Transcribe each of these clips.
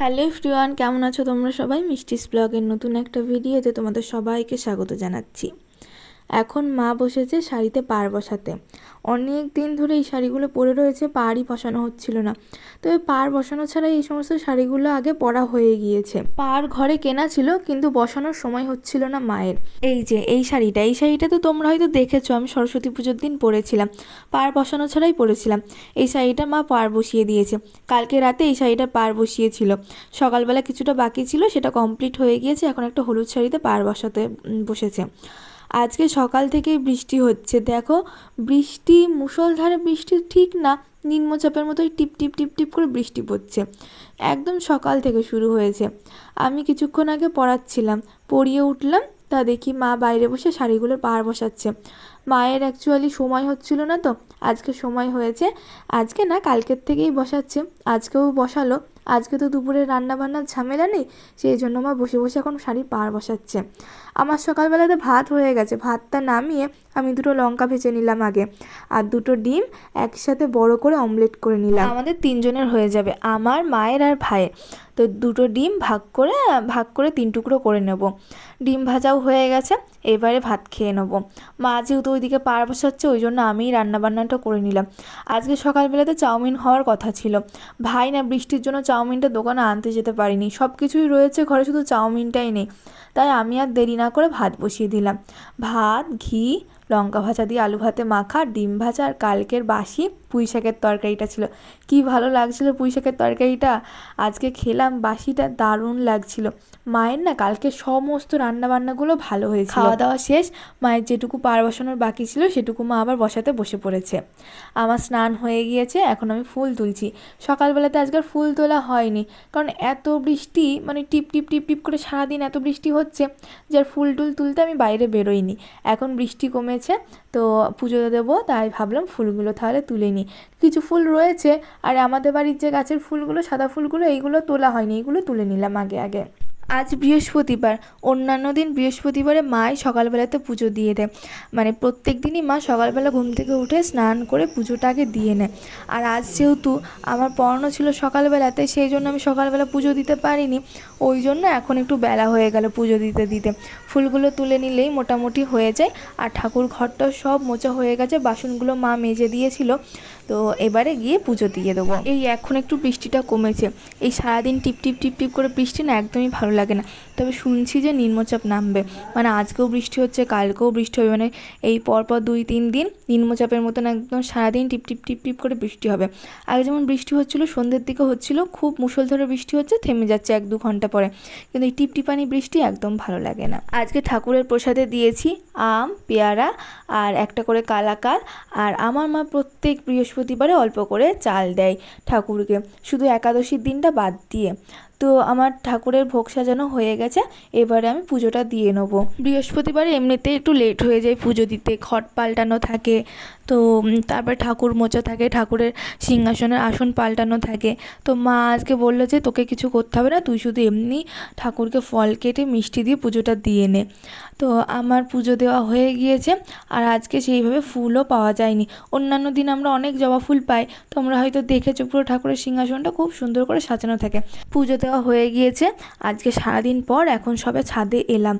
Hello ফ্রিওয়ান কেমন আছো তোমরা সবাই? মিষ্টিস ব্লগের নতুন একটা ভিডিওতে তোমাদের সবাইকে স্বাগত জানাচ্ছি। এখন মা বসেছে শাড়িতে পার বসাতে। অনেক দিন ধরে এই শাড়িগুলো পরে রয়েছে, পাড়ই বসানো হচ্ছিল না। তবে পার বসানো ছাড়া এই সমস্ত শাড়িগুলো আগে পরা হয়ে গিয়েছে। পার ঘরে কেনা ছিল, কিন্তু বসানোর সময় হচ্ছিল না মায়ের। এই যে, এই শাড়িটা এই শাড়িটা তো তোমরা হয়তো দেখেছ, আমি সরস্বতী পুজোর দিন পরেছিলাম। পার বসানো ছাড়াই পরেছিলাম। এই শাড়িটা মা পার বসিয়ে দিয়েছে। কালকে রাতে এই শাড়িটা পার বসিয়েছিল। সকালবেলা কিছুটা বাকি ছিল, সেটা কমপ্লিট হয়ে গিয়েছে, এখন একটা হলুদ শাড়িতে পার বসাতে বসেছে। আজকে সকাল থেকেই বৃষ্টি হচ্ছে। দেখো, বৃষ্টি, মুষলধারে বৃষ্টি ঠিক না, নিম্নচাপের মতোই টিপ টিপ টিপ টিপ করে বৃষ্টি পড়ছে। একদম সকাল থেকে শুরু হয়েছে। আমি কিছুক্ষণ আগে পড়াচ্ছিলাম, পড়িয়ে উঠলাম, তা দেখি মা বাইরে বসে শাড়িগুলো পার বসাচ্ছে। মায়ের অ্যাকচুয়ালি সময় হচ্ছিল না তো, আজকে সময় হয়েছে। আজকে না, কালকের থেকেই বসাচ্ছে। আজকেও বসালো। আজকে তো দুপুরে রান্না বান্নার ঝামেলা নেই, সেই জন্য মা বসে বসে এখন শাড়ি পার বসাচ্ছে। আমার সকালবেলাতে ভাত হয়ে গেছে, ভাতটা নামিয়ে আমি দুটো লঙ্কা ভেজে নিলাম আগে আর দুটো ডিম একসাথে বড় করে অমলেট করে নিলাম। আমাদের তিনজনের হয়ে যাবে, আমার, মায়ের আর ভাইয়ের। তো দুটো ডিম ভাগ করে ভাগ করে তিন টুকরো করে নেব। ডিম ভাজাও হয়ে গেছে, এবারে ভাত খেয়ে নেব। মা যেহেতু ওইদিকে পার বসাচ্ছে, ওই জন্য আমিই রান্নাবান্নাটা করে নিলাম। আজকে সকালবেলাতে চাউমিন হওয়ার কথা ছিল। ভাই না বৃষ্টির জন্য চাউমিনটা দোকানে আনতে যেতে পারিনি। সব কিছুই রয়েছে, ঘরে শুধু চাউমিনটাই নেই। তাই আমি আর দেরি না করে ভাত বসিয়ে দিলাম। ভাত, ঘি লঙ্কা ভাজা দিয়ে আলু ভাতে মাখা, ডিম ভাজা আর কালকের বাসি পুঁই শাকের তরকারিটা ছিল। কি ভালো লাগছিল পুঁই শাকের তরকারিটা? আজকে খেলাম, বাসিটা দারুণ লাগছিল। মায়ের না কালকে সমস্ত রান্নাবান্নাগুলো ভালো হয়েছিল। খাওয়া দাওয়া শেষ, মায়ের যেটুকু পার বসানোর বাকি ছিল সেটুকু মা আবার বসাতে বসে পড়েছে। আমার স্নান হয়ে গিয়েছে, এখন আমি ফুল তুলছি। সকালবেলাতে আজকাল ফুল তোলা হয়নি, কারণ এত বৃষ্টি মানে টিপ টিপ টিপ টিপ করে সারাদিন এত বৃষ্টি হচ্ছে, যার ফুল টুল তুলতে আমি বাইরে বেরোইনি। এখন বৃষ্টি কমেছে তো পুজো দেবো, তাই ভাবলাম ফুলগুলো তাহলে তুলে নিই। কিছু ফুল রয়েছে, আর আমাদের বাড়ির যে গাছের ফুলগুলো, সাদা ফুলগুলো, এইগুলো তোলা হয়নি এইগুলো তুলে নিলাম আগে আগে। আজ বৃহস্পতিবার। অন্যান্য দিন বৃহস্পতিবারে মাই সকালবেলাতে পুজো দিয়ে দেয়। মানে প্রত্যেক দিনই মা সকালবেলা ঘুম থেকে উঠে স্নান করে পুজোটা আগে দিয়ে নেয়। আর আজ যেহেতু আমার পড়ানো ছিল সকালবেলাতে, সেই জন্য আমি সকালবেলা পুজো দিতে পারিনি। ওই জন্য এখন একটু বেলা হয়ে গেল পুজো দিতে দিতে। ফুলগুলো তুলে নিলেই মোটামুটি হয়ে যায়। আর ঠাকুর ঘরটা সব মোচা হয়ে গেছে। বাসনগুলো মা মেজে দিয়েছিল। তো এবারে গিয়ে পুজো দিয়ে দেবো। এই এখন একটু বৃষ্টিটা কমেছে। এই সারাদিন টিপ টিপ টিপ টিপ করে বৃষ্টি না একদমই ভালো লাগে না। তবে শুনছি যে নিম্নচাপ নামবে। মানে আজকেও বৃষ্টি হচ্ছে, কালকেও বৃষ্টি হবে। মানে এই পরপর দুই, তিন দিন নিম্নচাপের মতন একদম সারাদিন টিপ টিপ টিপ টিপ করে বৃষ্টি হবে। আগে যেমন বৃষ্টি হচ্ছিল, সন্ধ্যের দিকে হচ্ছিল, খুব মুষলধারে বৃষ্টি হচ্ছে, থেমে যাচ্ছে এক দু ঘণ্টা পরে। কিন্তু এই টিপটিপানি বৃষ্টি একদম ভালো লাগে না। আজকে ঠাকুরের প্রসাদে দিয়েছি আম, পেয়ারা আর একটা করে কালাকাল আর আমার মা প্রত্যেক বৃহস্পতিবারে অল্প করে চাল দেয় ঠাকুরকে। শুধু একাদশীর দিনটা বাদ দিয়ে। তো আমার ঠাকুরের ভোগ সাজানো হয়ে গেছে, এবারে আমি পুজোটা দিয়ে নেব। বৃহস্পতিবার এমনিতে একটু লেট হয়ে যায় পুজো দিতে খট পাল্টানো থাকে তো তারপরে ঠাকুর মোচা থাকে, ঠাকুরের সিংহাসনের আসন পাল্টানো থাকে। তো মা আজকে বলল যে, তোকে কিছু করতে হবে না, তুই শুধু এমনি ঠাকুরকে ফল কেটে মিষ্টি দিয়ে পুজোটা দিয়ে নে। তো আমার পুজো দেওয়া হয়ে গিয়েছে, আর আজকে সেইভাবে ফুলও পাওয়া যায়নি। অন্যান্য দিন আমরা অনেক জবা ফুল পাই, তোমরা হয়তো দেখেছ পুরো ঠাকুরের সিংহাসনটা খুব সুন্দর করে সাজানো থাকে। পুজো দেওয়া হয়ে গিয়েছে, আজকে সারাদিন পর এখন সবে ছাদে এলাম।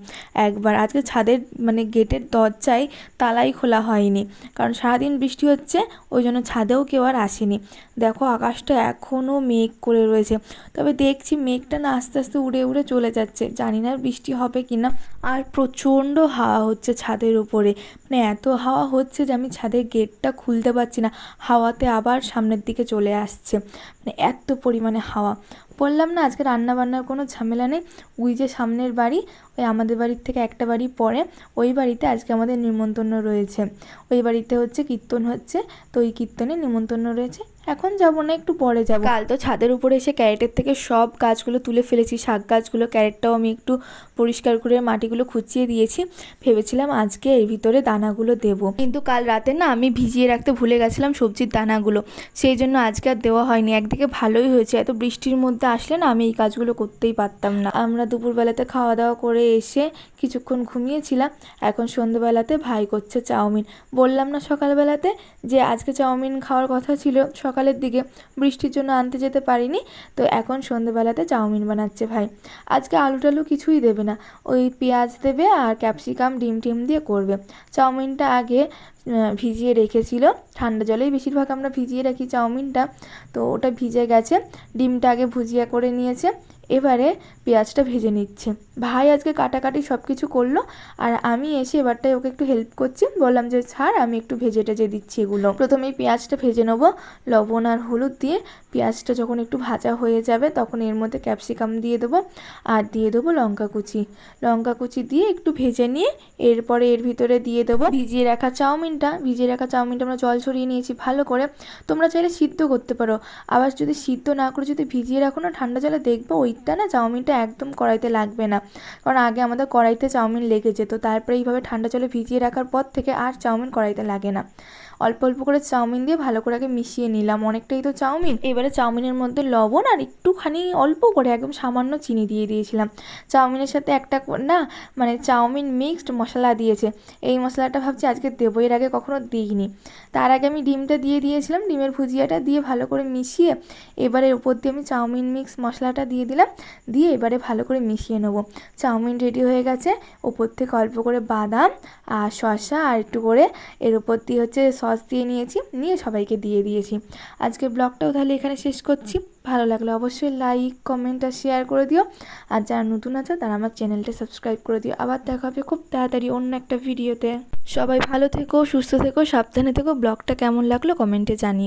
একবার আজকে ছাদের মানে গেটের দরজায় তালাই খোলা হয়নি, কারণ সারাদিন বৃষ্টি হচ্ছে, ওই জন্য ছাদেও কেউ আর আসেনি। দেখো আকাশটা এখনও মেঘ করে রয়েছে। তবে দেখছি মেঘটা না আস্তে আস্তে উড়ে উড়ে চলে যাচ্ছে। জানি না বৃষ্টি হবে কি না। আর প্রচণ্ড হাওয়া হচ্ছে ছাদের উপরে। মানে এত হাওয়া হচ্ছে যে আমি ছাদের গেটটা খুলতে পারছি না। হাওয়াতে আবার সামনের দিকে চলে আসছে। মানে এত পরিমাণে হাওয়া। বললাম না, আজকে রান্না বান্নার কোনো ঝামেলা নেই। ওই যে সামনের বাড়ি ওই আমাদের বাড়ির থেকে একটা বাড়ি পরে ওই বাড়িতে আজকে আমাদের নিমন্ত্রণ রয়েছে। ওই বাড়িতে হচ্ছে কীর্তন হচ্ছে, তো ওই কীর্তনে নিমন্ত্রণ রয়েছে। এখন যাব না, একটু পরে যাব। কাল তো ছাদের উপরে এসে ক্যারেটের থেকে সব গাছগুলো তুলে ফেলেছি, শাক গাছগুলো, ক্যারেটটাও আমি একটু পরিষ্কার করে মাটিগুলো খুঁচিয়ে দিয়েছি। ভেবেছিলাম আজকে এর ভিতরে দানাগুলো দেবো। কিন্তু কাল রাতে না আমি ভিজিয়ে রাখতে ভুলে গেছিলাম সবজির দানাগুলো। সেই জন্য আজকে আর দেওয়া হয়নি। একদিকে ভালোই হয়েছে, এত বৃষ্টির মধ্যে আসলে না আমি এই কাজগুলো করতেই পারতাম না। আমরা দুপুরবেলাতে খাওয়া দাওয়া করে এসে কিছুক্ষণ ঘুমিয়েছিলাম। এখন সন্ধ্যেবেলাতে ভাই করছে চাউমিন। বললাম না সকালবেলাতে যে আজকে চাউমিন খাওয়ার কথা ছিল, সকাল সকালের দিকে বৃষ্টির জন্য আনতে যেতে পারিনি। তো এখন সন্ধেবেলাতে চাউমিন বানাচ্ছে ভাই। আজকে আলু টালু কিছুই দেবে না। ওই পেঁয়াজ দেবে আর ক্যাপসিকাম, ডিম টিম দিয়ে করবে। চাউমিনটা আগে ভিজিয়ে রেখেছিল। ঠান্ডা জলেই বেশিরভাগ আমরা ভিজিয়ে রাখি চাউমিনটা। তো ওটা ভিজে গেছে। ডিমটা আগে ভুজিয়া করে নিয়েছে। এবারে পেঁয়াজটা ভেজে নিচ্ছে। ভাই আজকে কাটাকাটি সব কিছু করল, আর আমি এসে এবারটায় ওকে একটু হেল্প করছি। বললাম যে, ছাড়, আমি একটু ভেজে টেজে দিচ্ছি এগুলো। প্রথমেই পেঁয়াজটা ভেজে নেব, লবণ আর হলুদ দিয়ে। পেঁয়াজটা যখন একটু ভাজা হয়ে যাবে, তখন এর মধ্যে ক্যাপসিকাম দিয়ে দেবো, আর দিয়ে দেবো লঙ্কা কুচি। লঙ্কা কুচি দিয়ে একটু ভেজে নিয়ে এরপরে এর ভিতরে দিয়ে দেবো ভিজিয়ে রাখা চাউমিনটা। ভিজিয়ে রাখা চাউমিনটা আমরা জল ছড়িয়ে নিয়েছি ভালো করে। তোমরা চাইলে সিদ্ধ করতে পারো। আবার যদি সিদ্ধ না করে যদি ভিজিয়ে রাখো না, ঠান্ডা জলে দেখবে ওইটা না, চাউমিনটা একদম কড়াইতে লাগবে না। কারণ আগে আমাদের কড়াইতে চাউমিন লেগে যেত তারপরে এইভাবে ঠান্ডা জলে ভিজিয়ে রাখার পর থেকে আর চাউমিন কড়াইতে লাগে না। অল্প অল্প করে চাউমিন দিয়ে ভালো করে আগে মিশিয়ে নিলাম। অনেকটাই তো চাউমিন। এবারে চাউমিনের মধ্যে লবণ আর একটুখানি অল্প করে একদম সামান্য চিনি দিয়ে দিয়েছিলাম। চাউমিনের সাথে একটা না মানে চাউমিন মিক্সড মশলা দিয়েছে। এই মশলাটা ভাবছি আজকে দেবো, এর আগে কখনো দিইনি। তার আগে আমি ডিমটা দিয়ে দিয়েছিলাম, ডিমের ভুজিয়াটা দিয়ে ভালো করে মিশিয়ে এবারে উপর দিয়ে আমি চাউমিন মিক্স মশলাটা দিয়ে দিলাম। দিয়ে এবারে ভালো করে মিশিয়ে নেব। চাউমিন রেডি হয়ে গেছে। ওপর থেকে অল্প করে বাদাম আর শসা আর একটু করে, এর উপর দিয়ে হচ্ছে সস দিয়ে নিয়েছি, নিয়ে সবাইকে দিয়ে দিয়েছি। আজকের ব্লগটাও তাহলে এখানে শেষ করছি। ভালো লাগলে অবশ্যই লাইক কমেন্ট আর শেয়ার করে দিও। আর যারা নতুন আছে, তারা আমার চ্যানেলটা সাবস্ক্রাইব করে দিও। আবার দেখা হবে খুব তাড়াতাড়ি অন্য একটা ভিডিওতে সবাই ভালো থেকো, সুস্থ থেকো, সাবধানে থেকো। ব্লগটা কেমন লাগল কমেন্টে জানিও।